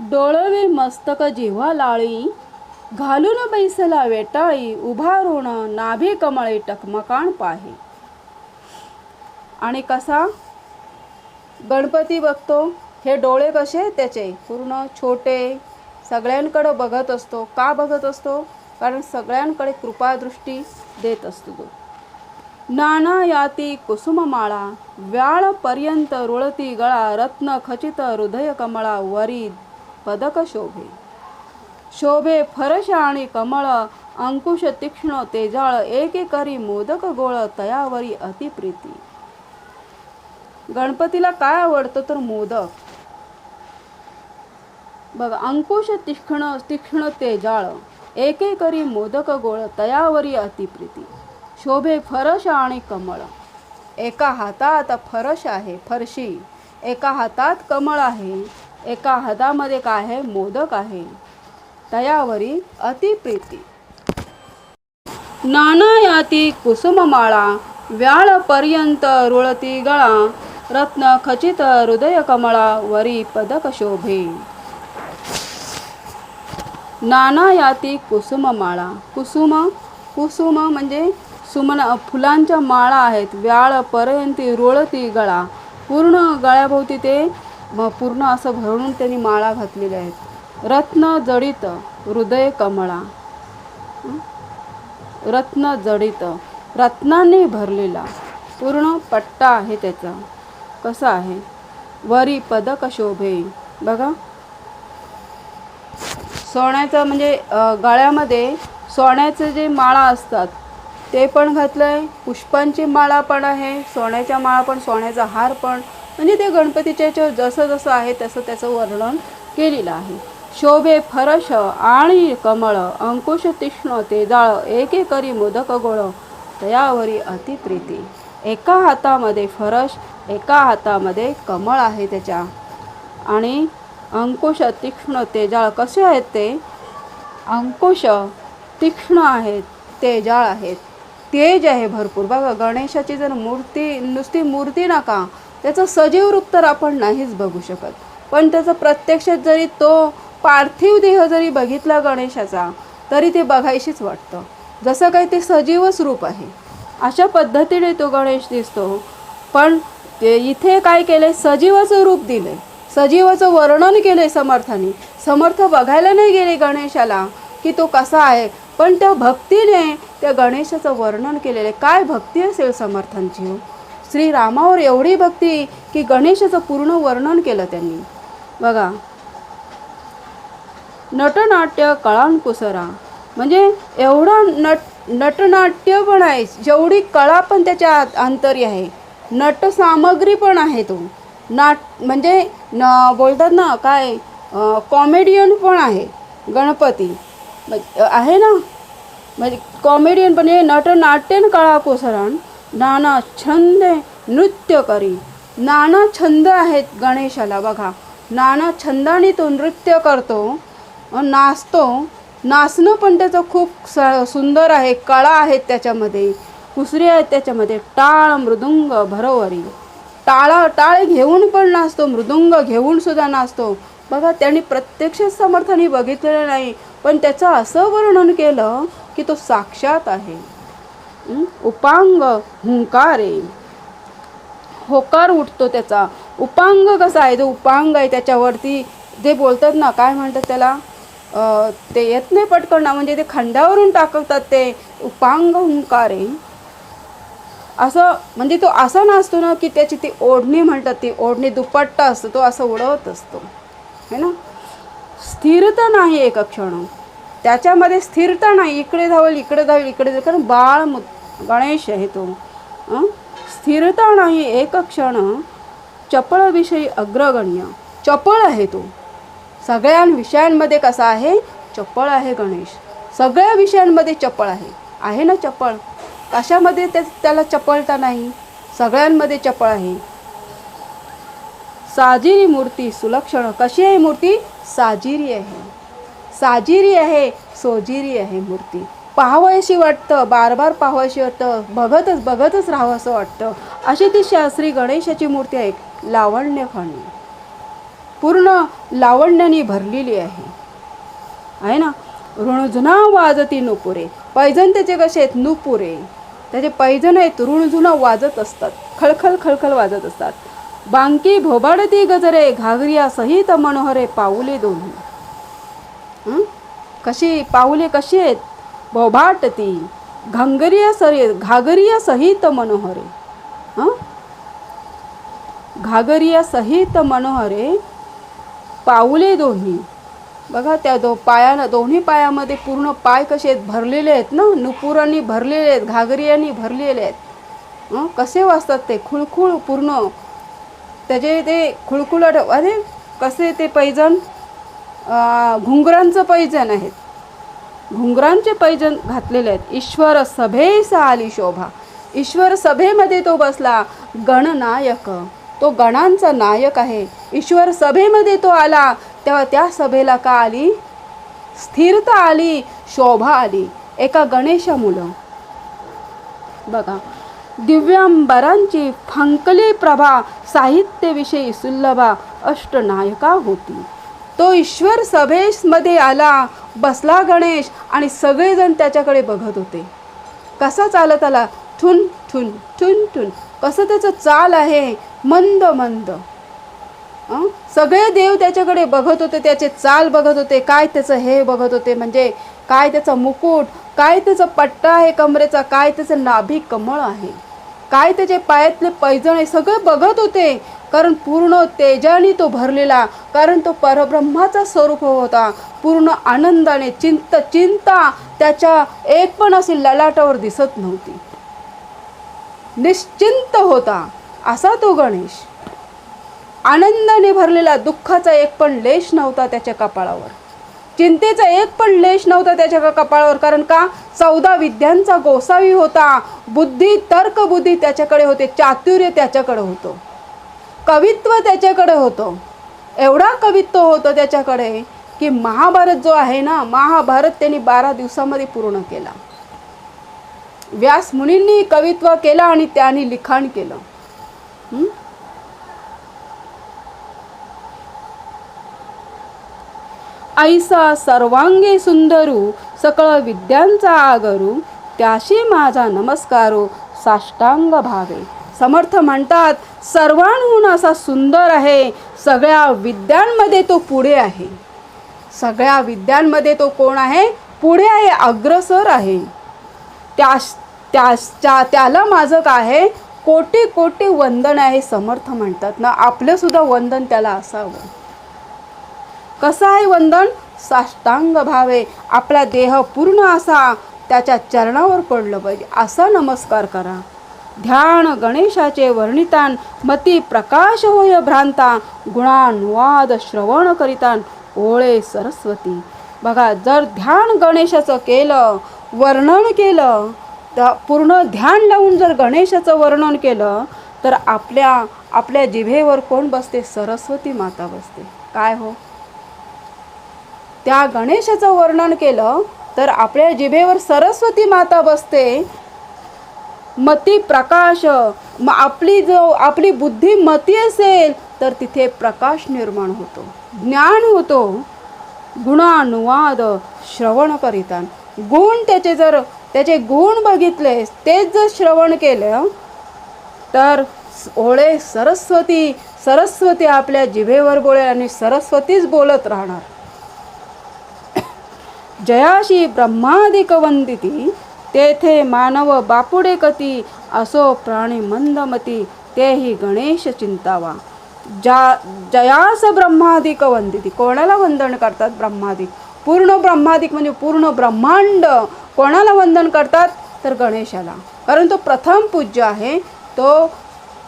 डोळवे मस्तक जिव्हा लाळी घालून बैसला वेटाळी उभारून नाभे कमळे टकमकाण पाहे. आणि कसा? गणपती बघतो हे डोळे कसे त्याचे? पूर्ण छोटे सगळ्यांकडं बघत असतो. का बघत असतो? कारण सगळ्यांकडे कृपादृष्टी देत असतो तो. नाना याती कुसुममाळा व्याळ पर्यंत रुळती गळा रत्न खचित हृदय कमळा वरी पदक शोभे. शोभे फरश आणि कमळ अंकुश तीक्ष्ण तेजाळ एके करी मोदक गोळ तयावरी अतिप्रीती. गणपतीला काय आवडतं तर मोदक? बघा अंकुश तीक्ष्ण तीक्ष्ण तेजाळ एके करी मोदक गोळ तयावरी अतिप्रीती. शोभे फरश आणि कमळ. एका हातात फरश आहे फरशी. एका हातात कमळ आहे एका हातामध्ये काय आहे? मोदक आहे. तयावरी अतिप्रीती नाना याती कुसुममाळा व्याळ पर्यंत रुळती गळा रत्न खचित हृदय कमळा वरी पदक शोभे. नाना याती कुसुममाळा. कुसुम कुसुम म्हणजे सुमन फुलांच्या माळा आहेत. व्याळपर्यंत रुळती गळा. पूर्ण गळ्याभोवती ते म- पूर्ण असं भरून त्यांनी माळा घातलेल्या आहेत. रत्न जडित हृदय कमळा. रत्न जडित रत्नाने भरलेला. पूर्ण पट्टा आहे त्याचा. कसा आहे? वरी पदक शोभे. बघा. सोन्याचं म्हणजे गळ्यामध्ये सोन्याचे जे माळा असतात ते पण घातलं आहे पुष्पांची माळा पण आहे सोन्याच्या माळा पण सोन्याचा हार पण. म्हणजे ते गणपतीच्या याच्यावर जसं जसं आहे तसं त्याचं वर्णन केलेलं आहे. शोभे फरश आणि कमळ अंकुश तीक्ष्ण तेजाळ एके करी मोदक गोळ तयावरी अतिप्रीती एका हातामध्ये फरश एका हातामध्ये कमळ आहे त्याच्या. आणि अंकुश तीक्ष्ण तेजाळ कसे आहेत ते? अंकुश तीक्ष्ण आहेत तेजाळ आहेत. तेज आहे भरपूर. बघा गणेशाची जर मूर्ती नुसती मूर्ती नका त्याचं सजीव रूप तर आपण नाहीच बघू शकत. पण त्याचं प्रत्यक्षात जरी तो पार्थिव देह जरी बघितला गणेशाचा तरी ते बघायशीच वाटतं. जसं काही ते सजीवच रूप आहे. अशा पद्धतीने तो गणेश दिसतो. पण इथे काय केलंय? सजीवाचं रूप दिलंय. सजीवाचं वर्णन केलंय समर्थाने. समर्थ बघायला नाही गेले गणेशाला की तो कसा आहे. पण त्या भक्तीने त्या गणेशाचं वर्णन केलेलं आहे. काय भक्ती असेल समर्थांची हो? श्रीरामावर एवढी भक्ती की गणेशाचं पूर्ण वर्णन केलं त्यांनी. बघा. नटनाट्य कळांकुसरा. म्हणजे एवढा नट नटनाट्य पण आहे. जेवढी कळा पण त्याच्या आत- अंतरी आहे. नटसामग्री पण आहे तो. नाट म्हणजे न बोलतात ना काय कॉमेडियन पण आहे. गणपती. आहे ना? म्हणजे कॉमेडियन पण म्हणजे हे नटनाट्यन कळा कोसरण नाना छंद नृत्य करी. नाना छंद आहेत गणेशाला बघा. नाना छंदाने तो नृत्य करतो नाचतो. नाचणं पण त्याचं खूप स सुंदर आहे कळा आहेत त्याच्यामध्ये. कुसरी आहेत त्याच्यामध्ये. टाळ मृदुंग भरोवरी. टाळा टाळ घेऊन पण नाचतो मृदुंग घेऊन सुद्धा नाचतो. बघा त्यांनी प्रत्यक्ष समर्थाने बघितलेलं नाही पण त्याचं असं वर्णन केलं की तो साक्षात आहे. उपांग हुंकारे. होकार उठतो त्याचा. उपांग कसा आहे? जो उपांग आहे त्याच्यावरती जे बोलतात ना काय म्हणतात त्याला? ते येत नाही पटकन ना म्हणजे ते खंडावरून टाकतात ते. उपांग हुंकारे. असं म्हणजे तो असा नसतो ना की त्याची ती ओढणी म्हणतात ती ओढणी दुपट्टा असतो तो असं उडवत असतो. है ना? स्थिरता नाही एक क्षण त्याच्यामध्ये स्थिरता नाही. इकडे धावल इकडे धावल इकडे कारण बाळ गणेश आहे तो स्थिरता नाही एक क्षण चपळविषयी अग्रगण्य। चपळ आहे तो सगळ्या विषयांमध्ये कसा आहे? चपळ आहे गणेश। सगळ्या विषयांमध्ये चपळ आहे। आहे ना चपळ? कशामध्ये त्या त्याला चपळता नाही? सगळ्यांमध्ये चपळ आहे। साजिरी मूर्ती सुलक्षण कशी आहे मूर्ती? साजिरी आहे। साजिरी आहे सोजिरी आहे मूर्ती। पाहावयाशी वाटतं बार बार पाहावयाशी वाटतं बघतच बघतच राहावं असं वाटतं. अशी ती शास्त्री गणेशाची मूर्ती आहे लावण्य खाणी. पूर्ण लावण्याने भरलेली आहे. आहे ना? ऋणझुना वाजती नुपुरे. पैजण त्याचे कसे आहेत? नुपुरे. त्याचे पैजण आहेत ऋणझुना वाजत असतात. खळखळ खळखळ वाजत असतात. बांकी भोबाडती गजरे घागरिया सहित मनोहरे पाऊले दोन्ही. कशी पाऊले कशी आहेत? भोभाटती घांगरिया सरे घागरिया सहित मनोहरे हं? घागरिया सहित मनोहरे पाऊले दोन्ही. बघा त्या दो पायानं दोन्ही पायामध्ये पूर्ण पाय कसे आहेत भरलेले आहेत ना? नुपुरांनी भरलेले आहेत घागरियांनी भरलेले आहेत. कसे वाजतात ते? खुळखुळ पूर्ण. त्याचे ते खुळखुळट अरे कसे ते पैजण? घुंगरांचं पैजण आहेत. घुंगरांचे पैजन घातलेले आहेत. ईश्वर सभेस आली शोभा. ईश्वर सभेमध्ये तो बसला. गणनायक. तो गणांचा नायक आहे. ईश्वर सभेमध्ये तो आला. तेव्हा त्या सभेला का आली? स्थिरता आली. शोभा आली. एका गणेशामुळं. बघा. दिव्यांबरांची फंकली प्रभा साहित्यविषयी सुलभा अष्टनायका होती. तो ईश्वर सभेमध्ये आला बसला गणेश आणि सगळेजण त्याच्याकडे बघत होते. कसा चालत आला? ठुन ठुन ठुन ठुन. कसं त्याचं चाल आहे? मंद मंद. सगळे देव त्याच्याकडे बघत होते त्याचे चाल बघत होते. काय त्याचं हे बघत होते? म्हणजे काय त्याचा मुकुट? काय त्याचा पट्टा आहे कमरेचा? काय त्याचं नाभी कमळ आहे? काय त्याचे पायातले पैजण आहे? सगळे बघत होते. कारण पूर्ण तेजाने तो भरलेला कारण तो परब्रह्माचा स्वरूप होता. पूर्ण आनंदाने चिंत चिंता त्याच्या एक पण अशी ललाटावर दिसत नव्हती. निश्चिंत होता असा तो गणेश. आनंदाने भरलेला दुःखाचा एक पण लेश नव्हता त्याच्या कपाळावर. चिंतेचा एक पण लेश नव्हता त्याच्या कपाळावर कारण का? चौदा विद्यांचा गोसावी होता. बुद्धी तर्क बुद्धी त्याच्याकडे होते. चातुर्य त्याच्याकडे होतं. कवित्व त्याच्याकडे होतं. एवढा कवित्व होतं त्याच्याकडे की महाभारत जो आहे ना महाभारत त्यांनी बारा दिवसामध्ये पूर्ण केला. व्यास मुनींनी कवित्व केलं आणि त्यांनी लिखाण केलं. ऐसा सर्वांगे सुंदरू सकळ विद्यांचा आगरू त्याशी माझा नमस्कारो साष्टांग भावे. समर्थ म्हणतात सर्वांहून असा सुंदर आहे. सगळ्या विद्यांमध्ये तो पुढे आहे. सगळ्या विद्यांमध्ये तो कोण आहे? पुढे आहे अग्रसर आहे. त्याश त्याच्या त्याला माझं काय आहे. कोटी कोटी वंदन आहे समर्थ म्हणतात ना. आपलंसुद्धा वंदन त्याला असावं. कसं आहे वंदन? साष्टांग भावे. आपला देह पूर्ण असा त्याच्या चरणावर पडलं पाहिजे. असा नमस्कार करा. ध्यान गणेशाचे वर्णितान मती प्रकाश होय भ्रांता गुणानुवाद श्रवण करितान ओळे सरस्वती. बघा जर ध्यान गणेशाचं केलं वर्णन केलं तर पूर्ण ध्यान लावून जर गणेशाचं वर्णन केलं तर आपल्या आपल्या जिभेवर कोण बसते? सरस्वती माता बसते. काय हो? त्या गणेशाचं वर्णन केलं तर आपल्या जिभेवर सरस्वती माता बसते मती प्रकाश मग आपली जो आपली बुद्धी मती असेल तर तिथे प्रकाश निर्माण होतो. ज्ञान होतो. गुणानुवाद श्रवण करीतान गुण त्याचे जर त्याचे गुण बघितले तेच जर श्रवण केलं तर ओळे सरस्वती सरस्वती आपल्या जिभेवर बोलेल आणि सरस्वतीच बोलत राहणार. जयाशी ब्रह्मादिक वंदिती तेथे मानव बापुडे कती असो प्राणी मंदमती तेही गणेश चिंतावा. जा जयास ब्रह्मादिक वंदिती. कोणाला वंदन करतात ब्रह्मादिक? पूर्ण ब्रह्मादिक म्हणजे पूर्ण ब्रह्मांड. कोणाला वंदन करतात? तर गणेशाला. कारण तो प्रथम पूज्य आहे तो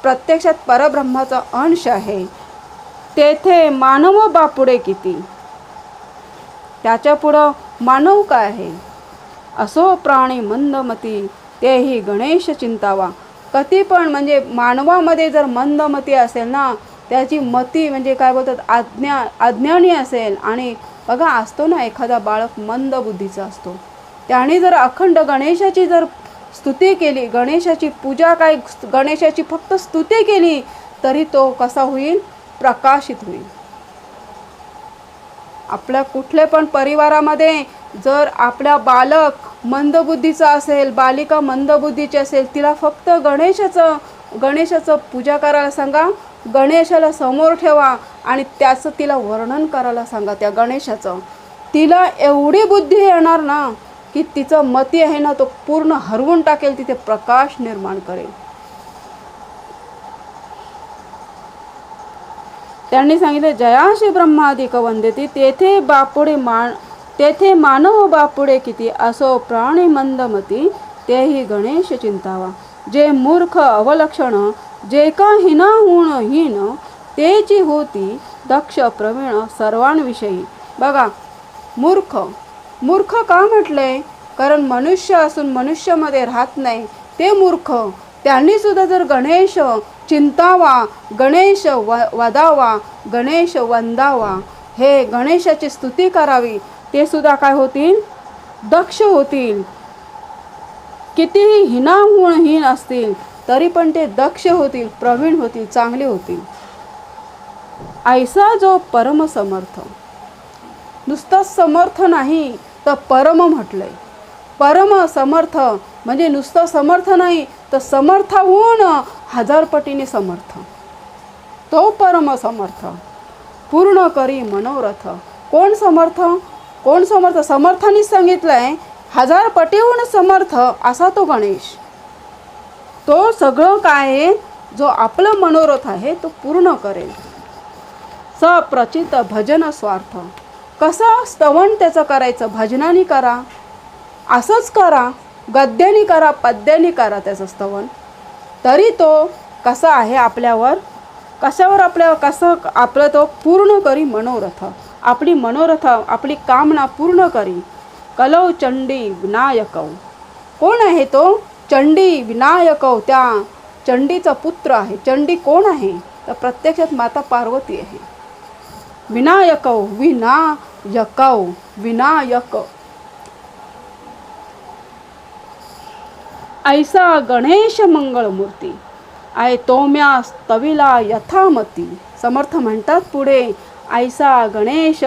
प्रत्यक्षात परब्रह्माचा अंश आहे. तेथे मानव बापुडे किती? त्याच्या पुढं मानव काय आहे? असो प्राणी मंदमती तेही गणेश चिंतावा. कधी पण म्हणजे मानवामध्ये जर मंदमती असेल ना त्याची मती म्हणजे काय बोलतात आज्ञा अज्ञानी असेल. आणि बघा असतो ना एखादा बाळक मंद बुद्धीचा असतो. त्याने जर अखंड गणेशाची जर स्तुती केली गणेशाची पूजा काय गणेशाची फक्त स्तुती केली तरी तो कसा होईल? प्रकाशित होईल. आपल्या कुठले पण परिवारामध्ये जर आपल्या बालक मंदबुद्धीचा असेल बालिका मंदबुद्धीची असेल तिला फक्त गणेशाचं गणेशाचं पूजा करायला सांगा गणेशाला समोर ठेवा आणि त्याचं तिला वर्णन करायला सांगा त्या गणेशाचं. तिला एवढी बुद्धी येणार ना की तिचं मती आहे ना तो पूर्ण हरवून टाकेल तिथे प्रकाश निर्माण करेल. त्यांनी सांगितले जयाशी ब्रह्मादिक वंदेती तेथे बापुडे मान तेथे मानव बापुडे किती असो प्राणी मंदमती तेही गणेश चिंतावा. जे मूर्ख अवलक्षण जे का हिनाहुण हीन तेची होती दक्ष प्रवीण सर्वांविषयी. बघा मूर्ख मूर्ख का म्हटलंय कारण मनुष्य असून मनुष्यामध्ये राहत नाही. ते मूर्ख त्यांनी सुद्धा जर गणेश चिंतावा गणेश व वदावा गणेश वंदावा हे गणेशाची स्तुती करावी ते सुद्धा काय होतील? दक्ष होतील. कितीही हिनाहुणहीन असतील तरी पण ते दक्ष होतील प्रवीण होतील चांगले होतील. ऐसा जो परमसमर्थ नुसतं समर्थ नाही तर परम म्हटलंय. परम समर्थ म्हणजे नुसतं समर्थ नाही तर समर्थ होऊन हजारपटीने समर्थ. तो परम समर्थ. पूर्ण करी मनोरथ. कोण समर्थ? कोण समर्थ? समर्थानेच सांगितलंय हजार पटीहून समर्थ असा तो गणेश. तो सगळं काय आहे, जो आपलं मनोरथ आहे तो पूर्ण करेल. सप्रचित भजन स्वार्थ. कसं स्तवन त्याचं करायचं? भजनाने करा. असंच करा. गद्यानी करा पद्यानी करा त्याचं स्तवन. तरी तो कसा आहे आपल्यावर? कशावर आपल्या कसं आपलं तो पूर्ण करी मनोरथ? आपली मनोरथ आपली कामना पूर्ण करी कलौ चंडी विनायकौ कोण आहे तो चंडी विनायकव त्या चंडीचा पुत्र आहे चंडी कोण आहे तर प्रत्यक्षात माता पार्वती आहे विनायकौ विनायकौ विनायक ऐसा गणेश मंगळ मूर्ती आय तोम्या तविला यथामती समर्थ म्हणतात पुढे आयसा गणेश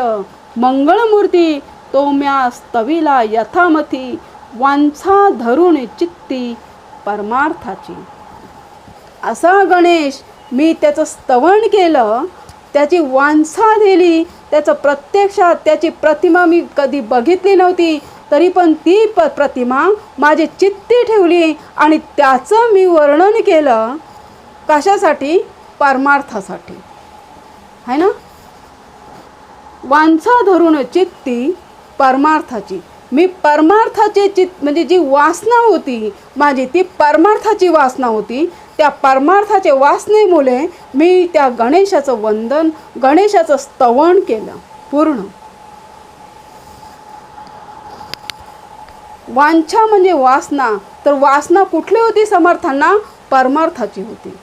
मंगळमूर्ती तो म्या स्तविला यथामथी वांछा धरून चित्ती परमार्थाची. असा गणेश मी त्याचं स्तवन केलं त्याची वांछा दिली त्याचं प्रत्यक्षात त्याची प्रतिमा मी कधी बघितली नव्हती तरी पण ती प प्रतिमा माझी चित्ती ठेवली आणि त्याचं मी वर्णन केलं कशासाठी? परमार्थासाठी. है ना? वांछा धरून चित्ती परमार्थाची. मी परमार्थाची चित म्हणजे जी वासना होती माझी ती परमार्थाची वासना होती. त्या परमार्थाच्या वासनेमुळे मी त्या गणेशाचं वंदन गणेशाचं स्तवन केलं पूर्ण. वांछा म्हणजे वासना. तर वासना कुठली होती समर्थांना? परमार्थाची होती.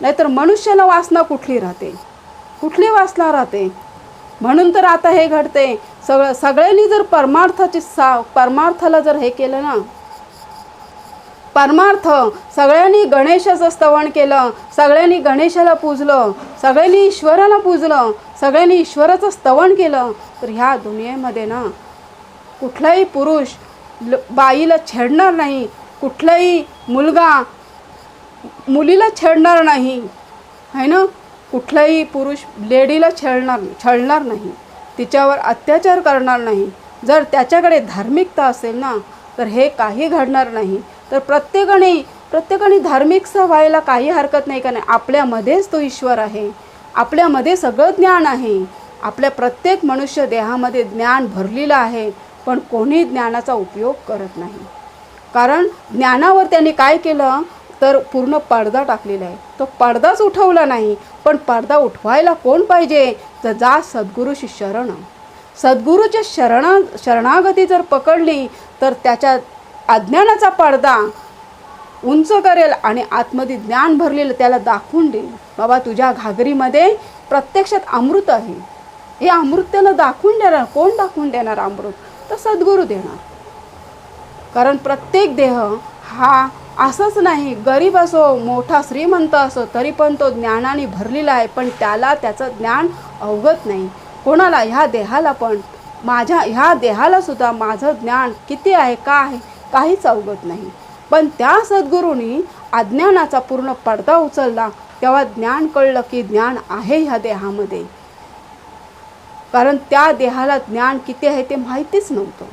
नाहीतर मनुष्याला वासना कुठली राहते? कुठली वासना राहते? म्हणून तर आता हे घडते. सगळं सगळ्यांनी जर परमार्थाची सा परमार्थाला जर हे केलं ना परमार्थ सगळ्यांनी गणेशाचं स्तवण केलं सगळ्यांनी गणेशाला पूजलं सगळ्यांनी ईश्वराला पूजलं सगळ्यांनी ईश्वराचं स्तवण केलं तर ह्या दुनियेमध्ये ना कुठलाही पुरुष ल बाईला छेडणार नाही कुठलाही मुलगा मुलीला छेडणार नाही. आहे ना? कुठलाही पुरुष लेडीला छेडणार छळणार नाही. तिच्यावर अत्याचार करणार नाही. जर त्याच्याकडे धार्मिकता असेल ना तर हे काही घडणार नाही. तर प्रत्येकाने प्रत्येकाने धार्मिक व्हायला काही हरकत नाही का नाही आपल्यामध्येच तो ईश्वर आहे. आपल्यामध्ये सगळं ज्ञान आहे. आपल्या प्रत्येक मनुष्य देहामध्ये ज्ञान भरलेलं आहे पण कोणी ज्ञानाचा उपयोग करत नाही. कारण ज्ञानावर त्यांनी काय केलं? तर पूर्ण पडदा टाकलेला आहे. तो पडदाच उठवला नाही. पण पडदा उठवायला कोण पाहिजे? तर जा सद्गुरूशी शरण. सद्गुरूच्या शरणा शरणागती जर पकडली तर त्याच्या अज्ञानाचा पडदा उंच करेल आणि आतमध्ये ज्ञान भरलेलं त्याला दाखवून देईल. बाबा तुझ्या घागरीमध्ये प्रत्यक्षात अमृत आहे. हे अमृत त्याला दाखवून देणार. कोण दाखवून देणार अमृत? तर सद्गुरू देणार. कारण प्रत्येक देह हा असंच नाही गरीब असो मोठा श्रीमंत असो तरी पण तो ज्ञानाने भरलेला आहे पण त्याला त्याचं ज्ञान अवगत नाही. कोणाला? ह्या देहाला पण. माझ्या ह्या देहाला सुद्धा माझं ज्ञान किती आहे का आहे काहीच अवगत नाही. पण त्या सद्गुरूंनी अज्ञानाचा पूर्ण पडदा उचलला. तेव्हा ज्ञान कळलं की ज्ञान आहे ह्या देहामध्ये. कारण त्या देहाला ज्ञान किती आहे ते माहितीच नव्हतं.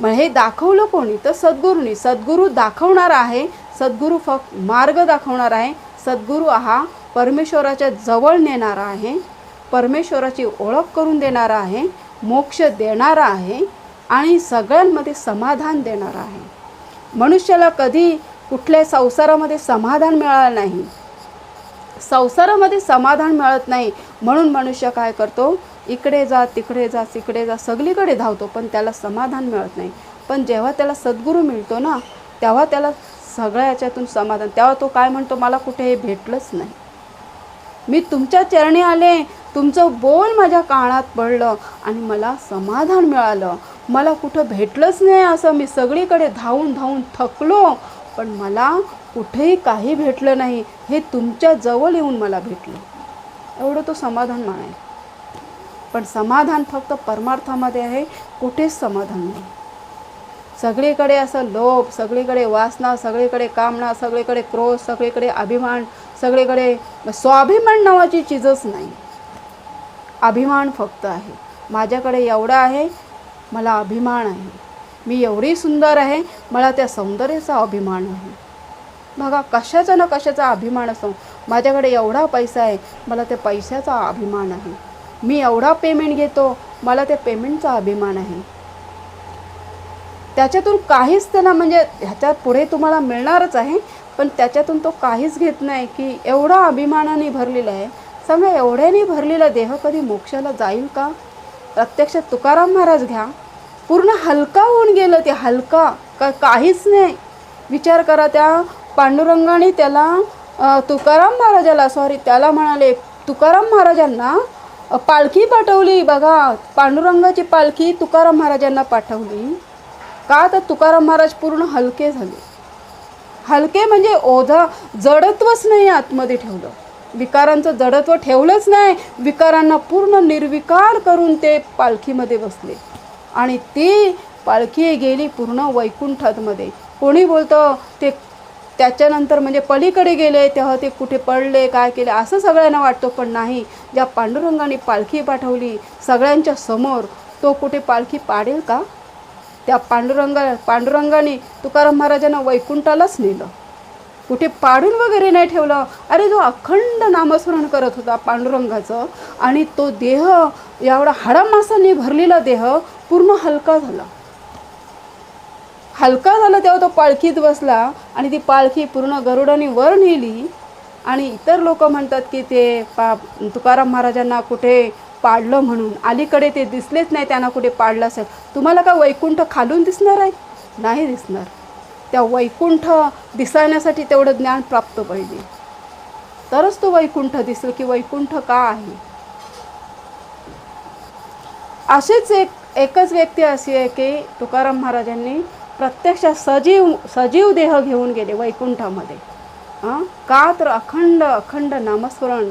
मग हे दाखवलं कोणी? तर सद्गुरूंनी. सद्गुरू दाखवणार आहे. सद्गुरू फक्त मार्ग दाखवणार आहे. सद्गुरू हा परमेश्वराच्या जवळ नेणारा आहे. परमेश्वराची ओळख करून देणारा आहे. मोक्ष देणारा आहे. आणि सगळ्यांमध्ये समाधान देणारा आहे. मनुष्याला कधी कुठल्या संसारामध्ये समाधान मिळालं नाही. संसारामध्ये समाधान मिळत नाही. म्हणून मनुष्य काय करतो? इकडे जा तिकडे जा तिकडे जा सगळीकडे धावतो पण त्याला समाधान मिळत नाही. पण जेव्हा त्याला सद्गुरू मिळतो ना तेव्हा त्याला सगळ्या याच्यातून समाधान तेव्हा तो काय म्हणतो मला कुठे हे भेटलंच नाही. मी तुमच्या चरणी आले तुमचं बोल माझ्या कानात पडलं आणि मला समाधान मिळालं. मला कुठं भेटलंच नाही असं मी सगळीकडे धावून धावून थकलो पण मला कुठेही काही भेटलं नाही. हे तुमच्या जवळ येऊन मला भेटलं. एवढं तो समाधान मानायला पण समाधान फक्त परमार्थामध्ये आहे कुठेच समाधान नाही. सगळीकडे असं लोभ सगळीकडे वासना सगळीकडे कामना सगळीकडे क्रोध सगळीकडे अभिमान सगळीकडे स्वाभिमान नावाची चीजच नाही. अभिमान फक्त आहे. माझ्याकडे एवढं आहे मला अभिमान आहे. मी एवढी सुंदर आहे मला त्या सौंदर्याचा अभिमान आहे. बघा कशाचा ना कशाचा अभिमान असतो माझ्याकडे एवढा पैसा आहे मला त्या पैशाचा अभिमान आहे. मी एवढा पेमेंट घेतो मला त्या पेमेंटचा अभिमान आहे. त्याच्यातून काहीच त्याला म्हणजे ह्याच्यात पुढे तुम्हाला मिळणारच आहे पण त्याच्यातून तो काहीच घेत नाही की एवढा अभिमानाने भरलेला आहे. सांगा एवढ्याने भरलेला देह कधी मोक्षाला जाईल का? प्रत्यक्षात तुकाराम महाराज घ्या. पूर्ण हलका होऊन गेलं ते हलका का काहीच नाही. विचार करा त्या पांडुरंगाने त्याला तुकाराम महाराजाला सॉरी त्याला म्हणाले तुकाराम महाराजांना पालखी पाठवली. बघा पांडुरंगाची पालखी तुकाराम महाराजांना पाठवली. का तर तुकाराम महाराज पूर्ण हलके झाले. हलके म्हणजे ओझा जडत्वच नाही आतमध्ये ठेवलं. विकारांचं जडत्व ठेवलंच नाही. विकारांना पूर्ण निर्विकार करून ते पालखीमध्ये बसले. आणि ती पालखी गेली पूर्ण वैकुंठातमध्ये. कोणी बोलतं ते त्याच्यानंतर म्हणजे पलीकडे गेले तेव्हा ते कुठे पडले काय केले असं सगळ्यांना वाटतो पण नाही. ज्या पांडुरंगाने पालखी पाठवली सगळ्यांच्या समोर तो कुठे पालखी पाडेल का? त्या पांडुरंगा पांडुरंगाने तुकाराम महाराजांना वैकुंठालाच नेलं. कुठे पाडून वगैरे नाही ठेवलं. अरे जो अखंड नामस्मरण करत होता पांडुरंगाचं आणि तो देह एवढा हाडामासाने भरलेला देह पूर्ण हलका झाला. हलका झाला तेव्हा तो पालखीत बसला आणि ती पालखी पूर्ण गरुडाने वर नेली. आणि इतर लोक म्हणतात की ते पा तुकाराम महाराजांना कुठे पाडलं म्हणून. अलीकडे ते दिसलेच नाही त्यांना कुठे पाडलं असेल. तुम्हाला का वैकुंठ खालून दिसणार आहे? नाही दिसणार. त्या वैकुंठ दिसण्यासाठी तेवढं ज्ञान प्राप्त पाहिजे. तरच तो वैकुंठ दिसेल की वैकुंठ का आहे? असेच एक एकच व्यक्ती अशी आहे की तुकाराम महाराजांनी प्रत्यक्षात सजीव सजीव देह घेऊन गेले वैकुंठामध्ये. हां का तर अखंड अखंड नामस्मरण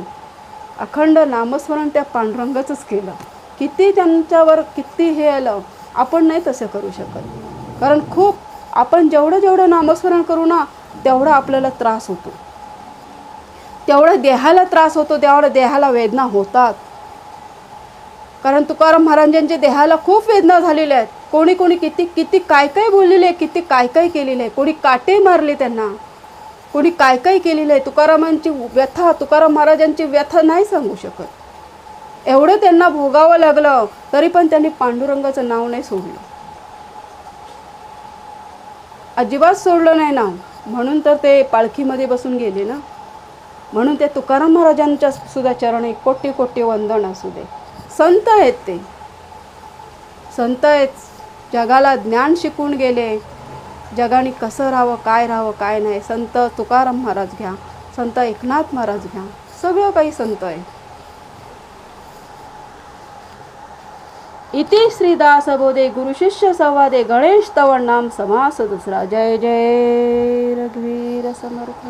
अखंड नामस्मरण त्या पांडुरंगाचंच केलं. किती त्यांच्यावर किती हे आलं आपण नाही तसं करू शकत. कारण खूप आपण जेवढं जेवढं नामस्मरण करू ना तेवढा आपल्याला त्रास होतो. तेवढा देहाला त्रास होतो तेवढा देहाला वेदना होतात. कारण तुकाराम महाराजांच्या देहाला खूप वेदना झालेल्या आहेत. कोणी कोणी किती किती काय काय बोललेले आहे किती काय काय केलेलं आहे. कोणी काटे मारले त्यांना. कोणी काय काय केलेलं आहे. तुकारामांची व्यथा तुकाराम महाराजांची व्यथा नाही सांगू शकत. एवढं त्यांना भोगावं लागलं तरी पण त्यांनी पांडुरंगाचं नाव नाही सोडलं. अजिबात सोडलं नाही नाव. म्हणून तर ते पालखीमध्ये बसून गेले ना. म्हणून ते तुकाराम महाराजांच्या सुद्धा चरणी कोटी कोटी वंदन असू दे. संत आहेत ते. संत आहेत. जगाला ज्ञान शिकून गेले. जगाने कसं राहावं काय राहावं काय नाही. संत तुकाराम महाराज घ्या. संत एकनाथ महाराज घ्या. सगळं काही संत आहे. इति श्रीदास बोधे गुरुशिष्य संवादे गणेश तवण नाम समास दुसरा. जय जय. रघुवीर समर्थ.